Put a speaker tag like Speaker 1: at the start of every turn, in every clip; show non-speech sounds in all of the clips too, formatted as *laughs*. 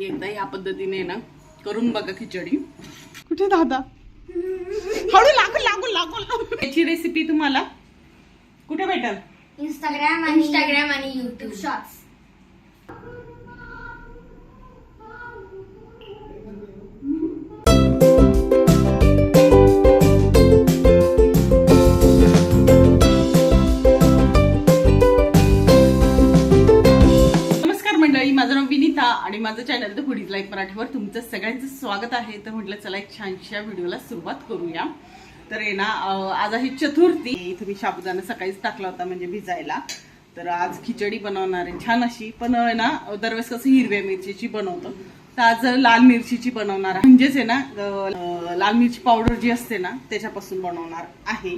Speaker 1: एकदा या पद्धतीने ना करून बघा खिचडी. कुठे दादा? हळू लागू लागू लागू लागू याची रेसिपी तुम्हाला कुठे भेटेल?
Speaker 2: इंस्टाग्राम आणि इंस्टाग्राम आणि युट्यूब शॉर्ट्स
Speaker 1: मंडळी माझं नाव विनीता आणि माझं चॅनल द फुडीज लाईफ मराठीवर तुमचं सगळ्यांचं स्वागत आहे. तर म्हटलं चला एक छानशा व्हिडिओला सुरुवात करूया. तर आहे ना आज आहे चतुर्थी. इथं मी शाबुदाना सकाळीच टाकला होता म्हणजे भिजायला. तर आज खिचडी बनवणार आहे. छान अशी. पण आहे ना दरवेळेस कसं हिरव्या मिरचीची बनवतो. तर आज लाल मिरचीची बनवणार आहे. म्हणजेच आहे ना लाल मिरची पावडर जी असते ना त्याच्यापासून बनवणार आहे.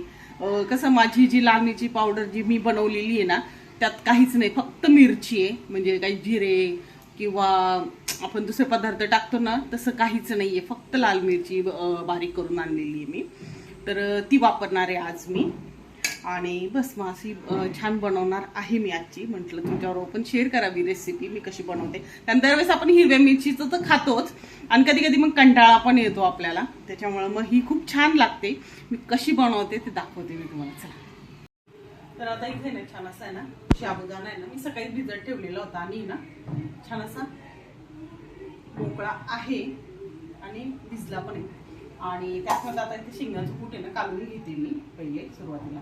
Speaker 1: कसं माझी जी लाल मिरची पावडर जी मी बनवलेली आहे ना त्यात काहीच नाही फक्त मिरची आहे म्हणजे काही जिरे किंवा आपण दुसरे पदार्थ टाकतो ना तसं काहीच नाही आहे फक्त लाल मिरची बारीक करून आणलेली आहे मी. तर ती वापरणार आहे आज मी. आणि बस मग अशी छान बनवणार आहे मी आजची. म्हटलं तुमच्याबरोबर पण शेअर करावी रेसिपी मी कशी बनवते. कारण दरवेळेस आपण हिरव्या मिरचीचं तर खातोच. आणि कधी कधी मग कंटाळा पण येतो आपल्याला. त्याच्यामुळं मग ही खूप छान लागते. मी कशी बनवते ते दाखवते मी तुम्हाला. चला. तर आता इथे ना छान असा आहे ना शाबुदाना आहे ना मी सकाळी भिजत ठेवलेला होता आणि ना छान असा मोकळा आहे आणि भिजला पण आहे. आणि त्यामध्ये आता इथे शेंगाचं कुठे आहे ना काढून घेते मी पहिले सुरुवातीला.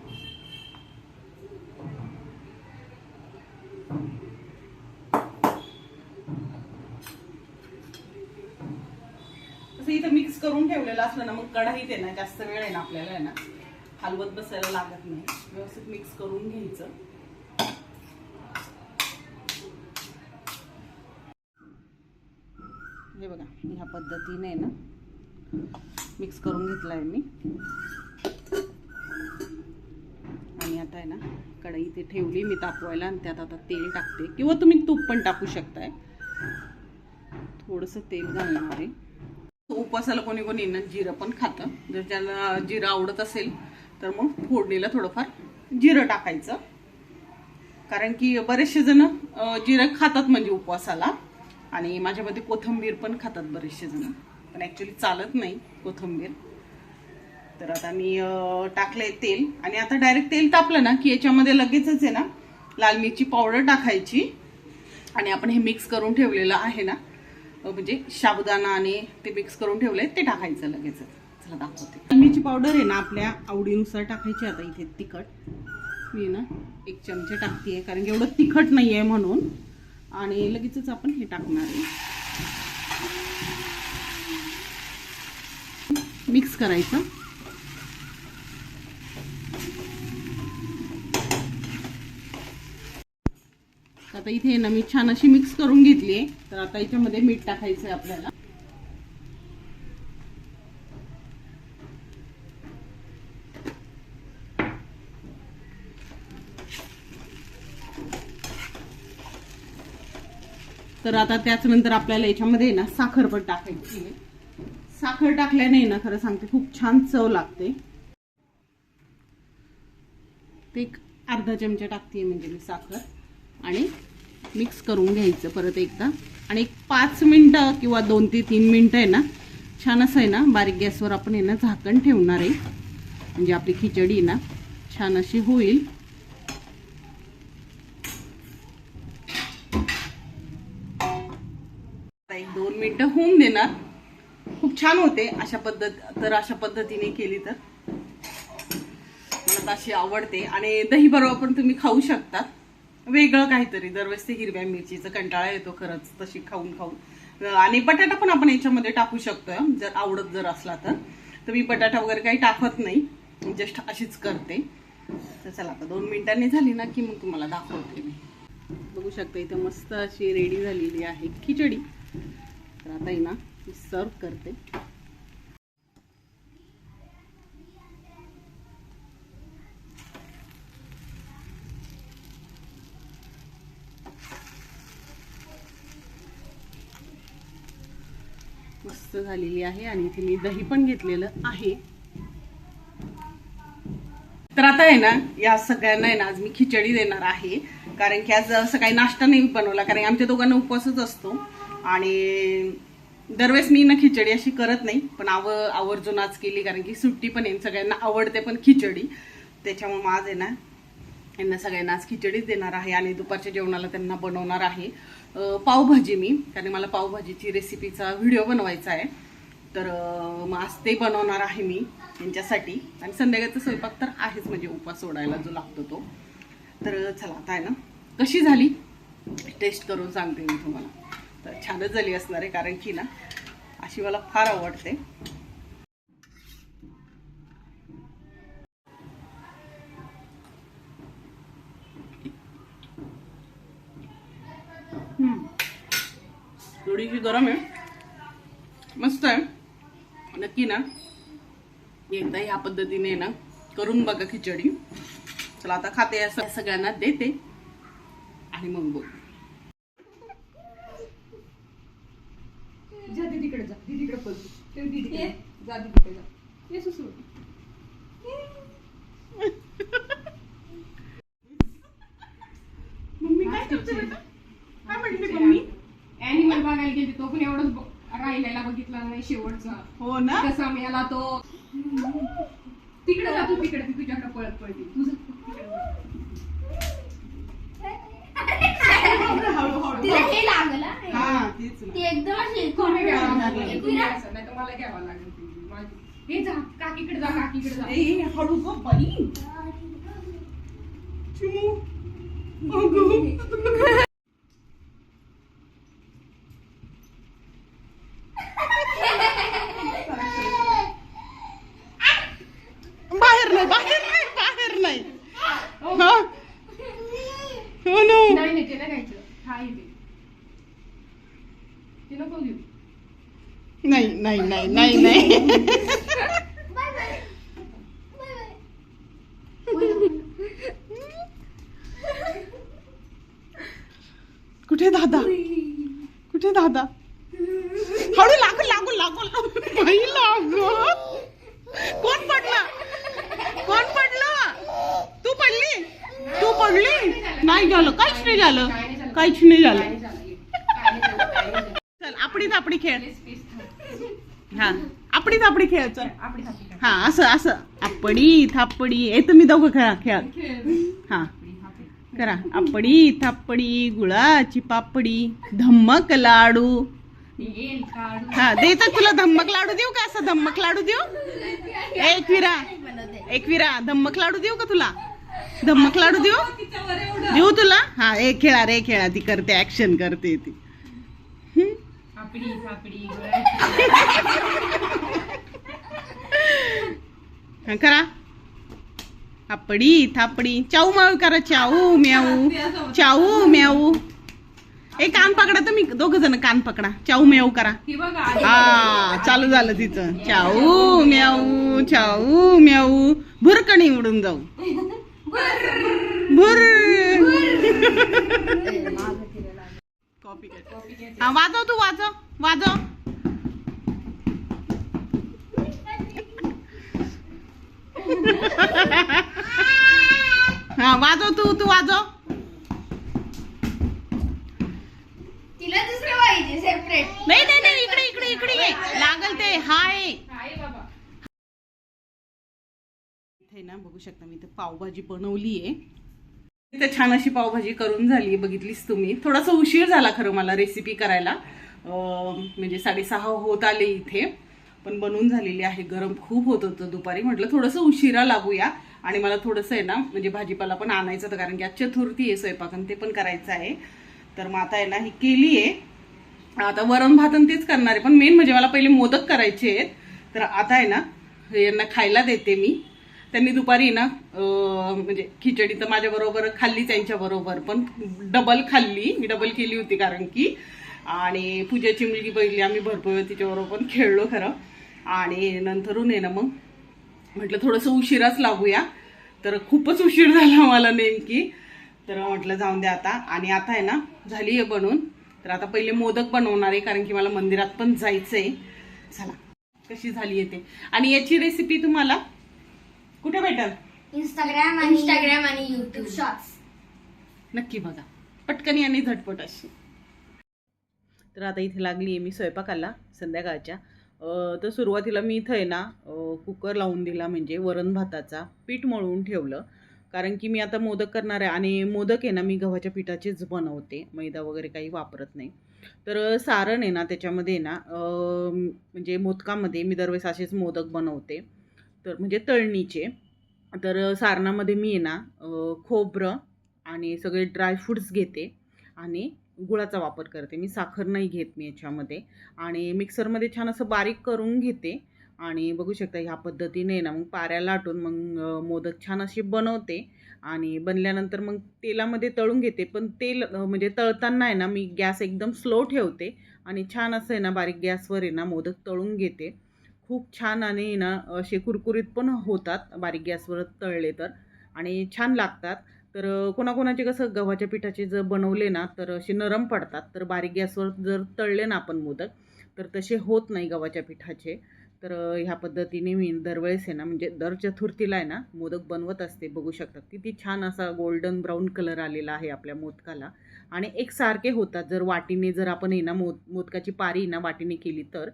Speaker 1: तसं इथं मिक्स करून ठेवलेलं असलं ना मग कढाईत आहे ना जास्त वेळ आहे ना आपल्याला आहे ना. हलवत बसायला लागत नाही. व्यवस्थित मिक्स करून घ्यायचं. हे बघा ह्या पद्धतीने ना मिक्स करून घेतला आहे मी. आणि आता आहे ना कढई इथे ठेवली मी तापवायला आणि त्यात आता तेल टाकते. किंवा तुम्ही तूप पण टाकू शकताय. थोडंसं तेल घालणार आहे. उपवासाला कोणी कोणी ना जिरं पण खातं. जर ज्याला जिरं आवडत असेल तर मग फोडणीला थोडंफार जिरं टाकायचं. कारण की बरेचसे जण जिरं खातात म्हणजे उपवासाला. आणि माझ्यामध्ये कोथिंबीर पण खातात बरेचसे जण. पण ॲक्च्युली चालत नाही कोथिंबीर. तर आता मी टाकले टाकलंय तेल. आणि आता डायरेक्ट तेल तापलं ना की याच्यामध्ये लगेचच आहे ना लाल मिरची पावडर टाकायची. आणि आपण हे मिक्स करून ठेवलेलं आहे ना म्हणजे साबुदाणा आणि ते मिक्स करून ठेवलंय ते टाकायचं लगेचच. चला दाखवते. लिंबीची पावडर आहे ना आपल्या आवडीनुसार टाकायची आता इथे तिखट. मी ना एक चमचे टाकते कारण की एवढं तिखट नाही आहे म्हणून. आणि लगेचच आपण हे टाकणार आहे. मिक्स करायचं. आता इथे ना मी छान अशी मिक्स करून घेतली आहे तर आता याच्यामध्ये मीठ टाकायचं आहे आपल्याला. तर आता त्याचनंतर आपल्याला याच्यामध्ये ना साखर पण टाकायची साखर टाकल्याने ना खरं सांगते खूप छान चव लागते. ते एक अर्धा चमचा टाकते म्हणजे मी साखर. आणि मिक्स करून घ्यायचं परत एकदा. आणि एक पाच मिनटं किंवा दोन ते तीन मिनटं आहे ना छान असं आहे ना बारीक गॅसवर आपण आहे ना झाकण ठेवणार आहे. म्हणजे आपली खिचडी ना छान अशी होईल आता एक दोन मिनटं होऊन देणार खूप छान होते अशा पद्धत तर अशा पद्धतीने केली तर. मला अशी आवडते. आणि दही बरोबर पण तुम्ही खाऊ शकता. वेगळं काहीतरी. दरवेळेस ते हिरव्या मिरचीचं कंटाळा येतो खरंच तशी खाऊन खाऊन. आणि बटाटा पण आपण याच्यामध्ये टाकू शकतोय जर आवडत जर असला तर. तर मी बटाटा वगैरे काही टाकत नाही. जस्ट अशीच करते. तर चला आता दोन मिनिटांनी झाली ना की मग तुम्हाला दाखवते मी. बघू शकता इथं मस्त अशी रेडी झालेली आहे खिचडी. तर आता ना मी सर्व करते. मस्त झालेली आहे आणि इथे मी दही पण घेतलेलं आहे. तर आता आहे ना या सगळ्यांना आहे ना आज मी खिचडी देणार आहे. कारण की आज सकाळी नाश्ता नाही बनवला कारण आमच्या दोघांना उपवासच असतो. आणि दरवेळेस मी ना खिचडी अशी करत नाही पण आव आवर्जून आज केली कारण की सुट्टी पण आहे सगळ्यांना आवडते पण खिचडी. त्याच्यामुळे आज आहे ना यांना सगळ्यांना आज खिचडीच देणार आहे आणि दुपारच्या जेवणाला त्यांना बनवणार आहे. पावभाजी मी कारण मला पावभाजीची रेसिपीचा व्हिडिओ बनवायचा आहे. तर मग आज ते बनवणार आहे मी यांच्यासाठी. आणि संध्याकाळचा स्वयंपाक तर आहेच म्हणजे उपास सोडायला जो लागतो तो. तर चला आता आहे ना कशी झाली? टेस्ट करून सांगते मी तुम्हाला. तर छानच झाली असणार आहे कारण की ना अशी मला फार आवडते. थोडीशी गरम आहे. मस्त आहे. नक्की ना एकदा ह्या पद्धतीने ना करून बघा खिचडी. चला आता खाते सगळ्यांना देते. आणि मग बोल.
Speaker 3: जा दीदीकडे जा दीदीकडे पळ ते दीदीकडे जा दीदीकडे जा ये सुसू *laughs*
Speaker 1: मम्मी काय करते बेटा? काय म्हणली मम्मी?
Speaker 3: ऍनिमल बघायला गेली तो पण एवढंच ब- राहिलेला बघितला नाही शेवटचा.
Speaker 1: हो ना?
Speaker 3: कसा मेला तो. तिकडे जा तू तिकडे ती तुझ्याकडे पळत पळते. तुझं
Speaker 2: तिला हे लागलं हा.
Speaker 1: हा तेच ना
Speaker 2: ती एकदम अशी
Speaker 3: तुम्ही घ्यावा
Speaker 1: लागलं.
Speaker 3: लागेल. तुम्ही असं, नाही तर मला घ्यावं लागेल ती माझी. हे जा काकीकडे जा काकीकडे जा
Speaker 1: ए हळू गं बाई चिमू अगं. *laughs* बाहेर नाही बाहेर नाही बाहेर नाही हा हो नो
Speaker 3: नाही नाही ते नाही घ्यायचं हा इथे ते नको घेऊ
Speaker 1: नाही नाही नाही नाही नाही.
Speaker 2: Bye bye. Bye bye.
Speaker 1: कुठे दादा? कुठे दादा? हळू लागू लागू लागू लागू. बाई लागू कोण पडलं? कोण पडलं? तू पडली? तू पडली? नाही झालं काहीच नाही झालं. काहीच नाही झालं. चल आपडी थापडी खेळ. हा. आपडी थापडी खेळ चल.
Speaker 3: आपली हाती टाक.
Speaker 1: हा असं असं. आपडी थापडी हे तुम्ही दोघं खेळा खेळा. हा. करा. आपडी थापडी गुळाची पापडी धम्मक लाडू. हा देतात तुला धम्मक लाडू देऊ का? असं धम्मक लाडू देऊ? एक विरा
Speaker 2: बनवते
Speaker 1: एक विरा धम्मक लाडू देऊ का तुला? धम्मक लाडू देऊ? देऊ तुला? हा एक खेळा रे खेळा. ती करते ऍक्शन करते ती.
Speaker 3: थापडी गुळाची.
Speaker 1: हा, करा आपडी थापडी. चाऊ माऊ करा चाऊ म्याऊ. चाऊ म्याऊ. ए कान पकडा तुम्ही दोघ जण कान पकडा. चाऊ म्याऊ करा.
Speaker 3: ही
Speaker 1: चालू झालं तिचं. चाऊ म्याऊ चाऊ म्याऊ. भुरकणी उडून जाऊ. *laughs* भुर. हा वाजव तू वाजव. वाजव. हा वाजव तू तू वाजव.
Speaker 2: तिला दुसरं पाहिजे सेपरेट
Speaker 1: नाही नाही नाही इकडे इकडे इकडे ये. लागल ते. हाय.
Speaker 3: हाय बाबा.
Speaker 1: इथे ना बघू शकता मी इथे पावभाजी बनवली आहे इथे छान अशी पावभाजी करून झाली बघितलीच तुम्ही. थोडासा उशीर झाला खरं मला रेसिपी करायला. म्हणजे साडेसहा होत आले इथे. पण बनवून झालेली आहे. गरम खूप होत होतं दुपारी. म्हटलं थोडंसं उशिरा लागूया. आणि मला थोडंसं आहे ना म्हणजे भाजीपाला पण आणायचं होतं कारण की आज चतुर्थी आहे स्वयंपाक आणि ते पण करायचं आहे. तर मग आता आहे ना ही केली आहे. आता वरण भात आणि तेच करणार आहे. पण मेन म्हणजे मला पहिले मोदक करायचे आहेत. तर आता आहे ना यांना खायला देते मी. त्यांनी दुपारी ना म्हणजे खिचडी तर माझ्या बरोबर खाल्ली त्यांच्या बरोबर. पण डबल खाल्ली. मी डबल केली होती कारण की आणि पूजाची मुलगी पहिली आम्ही भरपूर वेळ तिच्याबरोबर पण खेळलो खरं. आणि नंतरून आहे ना मग म्हटलं थोडंसं उशिराच लागूया. तर खूपच उशीर झाला मला नेमकी. तर म्हटलं जाऊन द्या आता. आणि आता आहे ना झाली आहे बनवून. तर आता पहिले मोदक बनवणार आहे कारण की मला मंदिरात पण जायचं आहे चला कशी झाली आहे ते. आणि याची रेसिपी तुम्हाला कुठे भेटेल?
Speaker 2: इंस्टाग्राम आणि इंस्टाग्राम आणि युट्यूब शॉर्ट्स
Speaker 1: नक्की बघा. पटकनी आणि झटपट अशी. तर आता इथे लागली आहे मी स्वयंपाकाला संध्याकाळच्या. अं, तर सुरुवातीला मी इथं आहे ना कुकर लावून दिला म्हणजे वरण भाताचा पीठ मळून ठेवलं. कारण की मी आता मोदक करणार आहे आणि मोदक आहे ना मी गव्हाच्या पिठाचेच बनवते. मैदा वगैरे काही वापरत नाही. तर सारण आहे ना त्याच्यामध्ये आहे ना म्हणजे मोदकामध्ये मी दरवेळेस असेच मोदक बनवते. तर म्हणजे तळणीचे. तर सारणामध्ये मी आहे ना खोबरं आणि सगळे ड्रायफ्रूट्स घेते आणि गुळाचा वापर करते. मी साखर नाही घेत मी याच्यामध्ये. आणि मिक्सरमध्ये छान असं बारीक करून घेते. आणि बघू शकता ह्या पद्धतीने ना मग पाऱ्या लाटून मग मोदक छान असे बनवते. आणि बनल्यानंतर मग तेलामध्ये तळून घेते. पण तेल म्हणजे तळताना आहे ना मी गॅस एकदम स्लो ठेवते. आणि छान असं आहे ना बारीक गॅसवर आहे ना मोदक तळून घेते. खूप छान आणि ना असे कुरकुरीत पण होतात बारीक गॅसवर तळले तर आणि छान लागतात. तर कोणाकोणाचे कसं गव्हाच्या पिठाचे जर बनवले ना तर असे नरम पडतात. तर बारीक गॅसवर जर तळले ना आपण मोदक तर तसे होत नाही गव्हाच्या पिठाचे. तर ह्या पद्धतीने मी दरवेळेस आहे ना म्हणजे दर चतुर्थीला आहे ना मोदक बनवत असते. बघू शकतात किती छान असा गोल्डन ब्राऊन कलर आलेला आहे आपल्या मोदकाला. आणि एकसारखे होतात. जर वाटीने जर आपण आहे ना मोद मोदकाची पारी ना वाटीने केली तर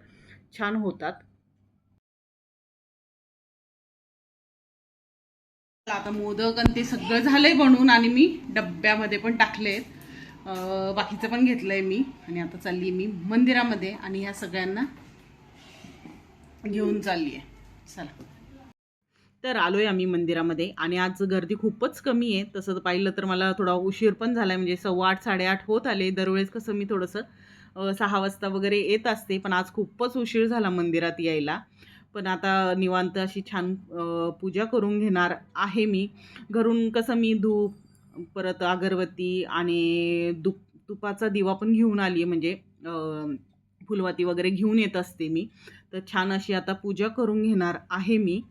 Speaker 1: छान होतात. आता मोदक आणि ते सगळं झालंय बनवून आणि मी डब्यामध्ये पण टाकले बाकीचं पण घेतलंय मी. आणि आता चालली मी मंदिरामध्ये आणि ह्या सगळ्यांना घेऊन चालली आहे चला. तर आलोय आम्ही मंदिरामध्ये आणि आज गर्दी खूपच कमी आहे. तसं पाहिलं तर मला थोडा उशीर पण झालाय म्हणजे सव्वा आठ साडेआठ होत आले. दरवेळेस कसं मी थोडंसं सहा वाजता वगैरे येत असते पण आज खूपच उशीर झाला मंदिरात यायला. पण आता निवांत अशी छान पूजा करून घेणार आहे मी. घरून कसं मी धूप परत अगरबत्ती आणि दुप तुपाचा दिवा पण घेऊन आली आहे. म्हणजे फुलवाती वगैरे घेऊन येत असते मी. तर छान अशी आता पूजा करून घेणार आहे मी.